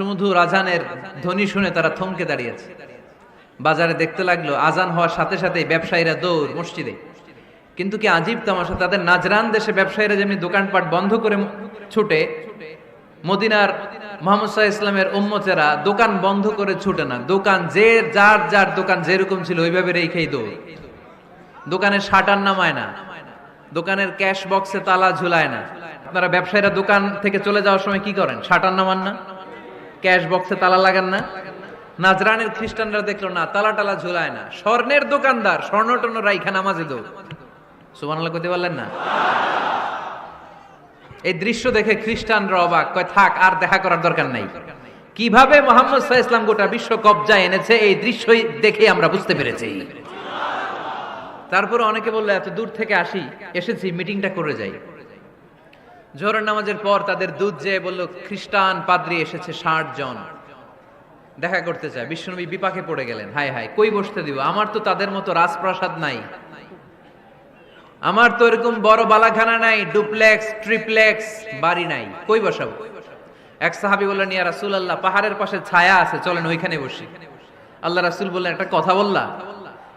সুমধুর আজানের ধ্বনি শুনে তারা থমকে দাঁড়িয়েছে। বাজারে দেখতে লাগল, আজান হওয়ার সাথে সাথে ব্যবসায়ীরা দৌড়, মসজিদে। কিন্তু কি আজীব তামাশা, তাদের নাজরান দেশে ব্যবসায়ীরা যেমনি দোকানপাট বন্ধ করে ছুটে, মদিনার মোহাম্মদ সাহা ইসলামের উম্মতেরা দোকান বন্ধ করে ছুটে না। দোকান যে যার যার দোকান যেরকম ছিল, ওইভাবে রেখেই দৌড়। দোকানের শাটার নামায় না। দোকানের ক্যাশ বক্সে তালা ঝুলায় না। আপনারা ব্যবসায়ীরা দোকান থেকে চলে যাওয়ার সময় কি করেন? শাটার নামান না? ক্যাশ বক্সে তালা লাগান না। নাজরানের খ্রিস্টানরা দেখল না, তালা টালা ঝুলায় না। স্বর্ণের দোকানদার স্বর্ণ টর্ণ রাইখা নামাজে সুবহানাল্লাহ কইতে পারলেন না? এই দৃশ্য দেখে খ্রিস্টানরা অবাক, কয়, থাক, আর দেখা করার দরকার নাই। কীভাবে মোহাম্মদ সাহা ইসলাম গোটা বিশ্ব কবজায় এনেছে, এই দৃশ্যই দেখে আমরা বুঝতে পেরেছি। তারপরে অনেকে বলল, এত দূর থেকে আসি, এসেছি, মিটিংটা করে যাই। জোহরের নামাজের পর তাদের দুধ যেয়ে বলল, খ্রিস্টান পাদ্রি এসেছে ষাট জন। দেখা করতে চায়। বিশ্বনবী বিপাকে পড়ে গেলেন। হায় হায়, কই বসতে দিব? আমার তো তাদের মতো রাজপ্রাসাদ নাই। আমার তো এরকম বড় বালাখানা নাই, ডুপ্লেক্স, ট্রিপ্লেক্স, বাড়ি নাই। কই বসাবো? এক সাহাবি বললেন, ইয়া রাসূল আল্লাহ পাহাড়ের পাশে ছায়া আছে, চলেন ওইখানে বসি। আল্লাহ রাসুল বললেন, একটা কথা বললা?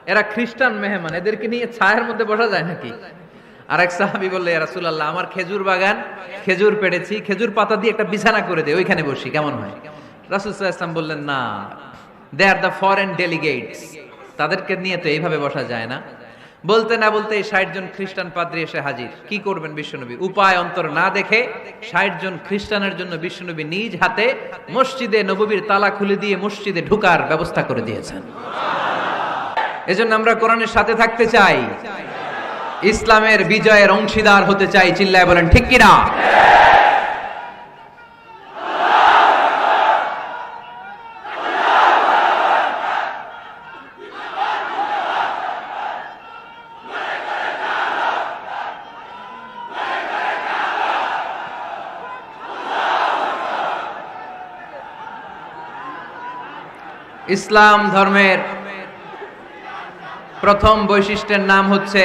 এরা খ্রিস্টান মেহমান, এদেরকে নিয়ে ছায়ার মধ্যে বসা যায় নাকি? আর এক সাহাবি বললে রাসূল আল্লাহ আমার খেজুর বাগান, খেজুর পেড়েছি, খেজুর পাতা দিয়ে একটা বিছানা করে দে, ওইখানে বসি, কেমন হয়? রাসূল ওয়াসাল্লাম বললেন, no they are the foreign delegates তাদেরকে নিয়ে তো এইভাবে বসা যায় না। বলতে না বলতে ষাট জন খ্রিস্টান পাদ্রী এসে হাজির। কি করবেন বিশ্বনবী? উপায় অন্তর না দেখে ষাট জন খ্রিস্টানের জন্য বিশ্বনবী নিজ হাতে মসজিদে নববীর তালা খুলে দিয়ে মসজিদে ঢুকার ব্যবস্থা করে দিয়েছেন। এজন্য আমরা কোরআনের সাথে থাকতে চাই। ইসলামের বিজয়ের অংশীদার হতে চাই চিল্লায় বলেন, ঠিক কিনা? ইসলাম ধর্মের প্রথম বৈশিষ্ট্যের নাম হচ্ছে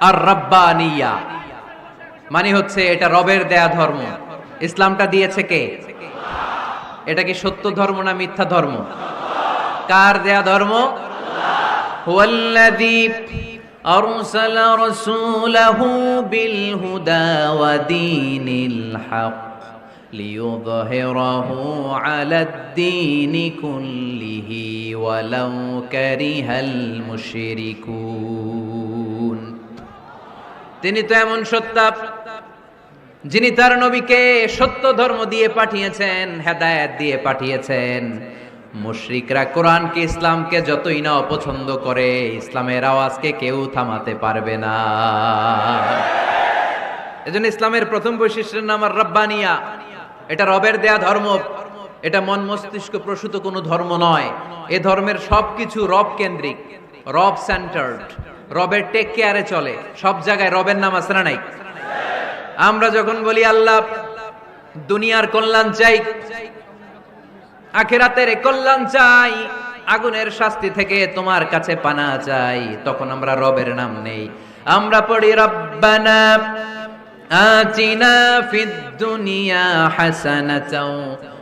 আর রব্বানিয়া মানে হচ্ছে এটা রবের দেয়া ধর্ম ইসলামটা দিয়েছে কে এটা কি সত্য ধর্ম না মিথ্যা ধর্ম কার দেয়া ধর্ম হুয়াল্লাযী أرسل رسوله بالهدى ودين الحق ليظهره على الدين كله ولو كره المشركون তিনি তো এমন সত্তা যিনি তার নবীকে সত্য ধর্ম দিয়ে পাঠিয়েছেন, হেদায়েত দিয়ে পাঠিয়েছেন। মুশরিকরা কোরআনকে, ইসলামকে যতই না অপছন্দ করে, ইসলামের আওয়াজকে কেউ থামাতে পারবে না। এজন্য ইসলামের প্রথম বৈশিষ্ট্যের নাম আর রব্বানিয়া। এটা রবের দেয়া ধর্ম। এটা মন মস্তিষ্ক প্রসূত কোনো ধর্ম নয়। এ ধর্মের সবকিছু রব কেন্দ্রিক, রব সেন্টার্ড রবের টেক কেয়ারে চলে। সব জায়গায় রবের নাম না নাই? আমরা যখন বলি, আল্লাহ, দুনিয়ার কল্যাণ চাই, আখেরাতের কল্যাণ চাই, আগুনের শাস্তি থেকে তোমার কাছে পানা চাই, তখন আমরা রবের নাম নেই। আমরা পড়ি, রব্বানা আতিনা ফিদ দুনিয়া হাসানাতাও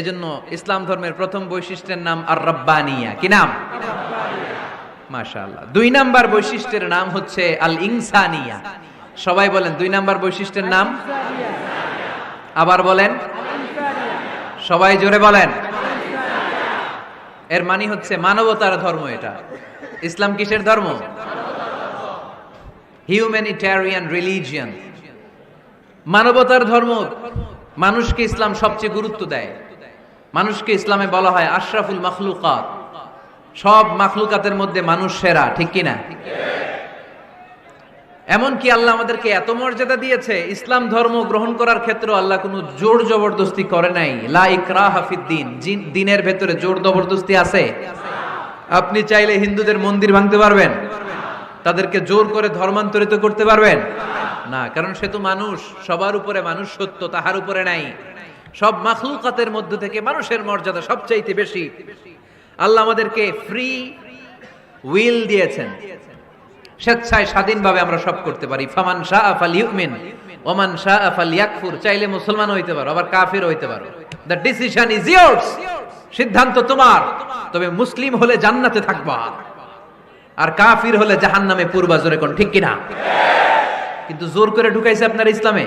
এজন্য ইসলাম ধর্মের প্রথম বৈশিষ্ট্যের নাম আর রব্বানিয়া কি নাম? মাশাআল্লাহ। দুই নাম্বার বৈশিষ্ট্যের নাম হচ্ছে আল ইনসানিয়া সবাই বলেন দুই নাম্বার বৈশিষ্ট্যের নাম? আবার বলেন? সবাই জোরে বলেন। এর মানে হচ্ছে মানবতার ধর্ম এটা। ইসলাম কিসের ধর্ম? হিউম্যানিটারিয়ান রিলিজিয়ান মানবতার ধর্ম। মানুষকে ইসলাম সবচেয়ে গুরুত্ব দেয়। মানুষকে ইসলামে বলা হয় আশরাফুল মখলুকাত। সব মাখলুকাতের মধ্যে মানুষ সেরা, ঠিক কিনা? এমনকি আল্লাহ আমাদেরকে এত মর্যাদা দিয়েছে, ইসলাম ধর্ম গ্রহণ করার ক্ষেত্রে আল্লাহ কোনো জোর জবরদস্তি করে নাই। লা ইকরাহ দিনের ভেতরে জোর জবরদস্তি আছে? আপনি চাইলে হিন্দুদের মন্দির ভাঙতে পারবেন। তাদেরকে জোর করে ধর্মান্তরিত করতে পারবেন? না, কারণ সে তো মানুষ, সবার উপরে মানুষ সত্য, তাহার উপরে নাই। সব মাখলুকাতের মধ্য থেকে মানুষের মর্যাদা সবচাইতে বেশি। আল্লাহ আমাদেরকে ফ্রি উইল দিয়েছেন। স্বেচ্ছায় স্বাধীনভাবে আমরা সব করতে পারি। ফামান শাহ আফাল ইউমিন ওমান শাহ আফাল ইয়াকফুর চাইলে মুসলমান হইতে পারো আবার কাফির হইতে পারো। দ্য ডিসিশন ইজ ইয়ার্স সিদ্ধান্ত তোমার। তবে মুসলিম হলে জান্নাতে থাকবা। আর কাফির হলে জাহান্নামে পূর্বা জোরে কোন ঠিক কিনা? কিন্তু জোর করে ঢুকাইছে আপনার ইসলামে?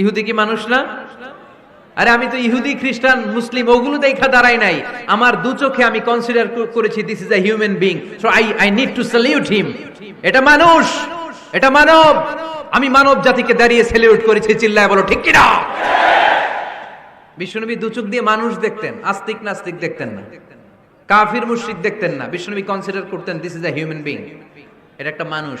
ইহুদি কি মানুষ না? আরে আমি তো ইহুদি, খ্রিস্টান, মুসলিম, ওগুলো দেখা দাঁড়াই নাই। আমার দু চোখে আমি কনসিডার করেছি this is human being so I I need to salute him এটা মানুষ, এটা মানব। আমি মানব জাতিকে দাঁড়িয়ে স্যালিউট করেছি, চিল্লায় বলো, ঠিক কিনা? বিশ্বনবী দু চোখ দিয়ে মানুষ দেখতেন, আস্তিক নাস্তিক দেখতেন না। কাফির মুশরিক দেখতেন না। বিশ্বনবী কনসিডার করতেন this is a human being এটা একটা মানুষ।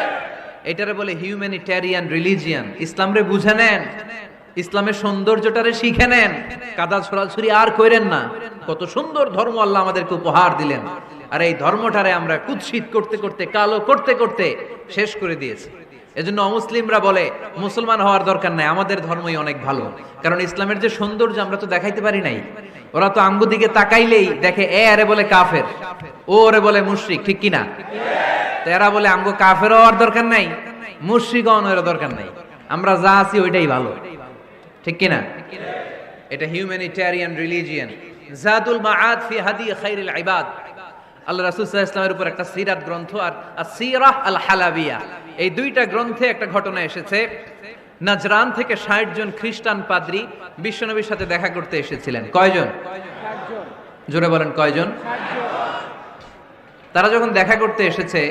এটারে বলে হিউম্যানিটেরিয়ান রিলিজিয়ান ইসলাম রে বুঝে নেন। ইসলামের সৌন্দর্যটারে শিখে নেন। কাদা ছড়াছড়ি আর কইরেন না। কত সুন্দর ধর্ম আল্লাহ আমাদেরকে উপহার দিলেন। আর এই ধর্মটারে আমরা কুৎসিত করতে করতে, কালো করতে করতে শেষ করে দিয়েছি। এজন্য অমুসলিমরা বলে, মুসলমান হওয়ার দরকার নাই, আমাদের ধর্মই অনেক ভালো। কারণ ইসলামের যে সৌন্দর্য আমরা তো দেখাইতে পারি নাই। ওরা তো আঙ্গু দিকে তাকাইলেই দেখে, এ আরে বলে কাফের, ও ওরে বলে মুশরিক, ঠিক কিনা? তো এরা বলে আঙ্গু কাফের হওয়ার দরকার নাই মুশরিক হওয়ার দরকার নাই। আমরা যা আছি ওইটাই ভালো। ঠিক কিনা? এটা হিউম্যানিটেরিয়ান রিলিজিয়ান জাদুল মাআদ ফি হাদি খাইরুল ইবাদ। আল্লাহ রাসূল সাল্লাল্লাহু উপর একটা সিরাত গ্রন্থ আর আসিরাহ আল হালাবিয়া। এই দুইটা গ্রন্থে একটা ঘটনা এসেছে। নাজরান থেকে 60 জন খ্রিস্টান পাদ্রী বিশ্বনবীর সাথে দেখা করতে এসেছিলেন। কয়জন? জোরে বলেন, কয়জন? তারা যখন দেখা করতে এসেছে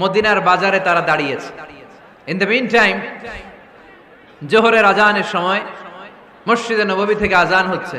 মদিনার বাজারে তারা দাঁড়িয়েছে। ইন দ্য মিন টাইম জোহরের আজানের সময় মসজিদে নবী থেকে আজান হচ্ছে।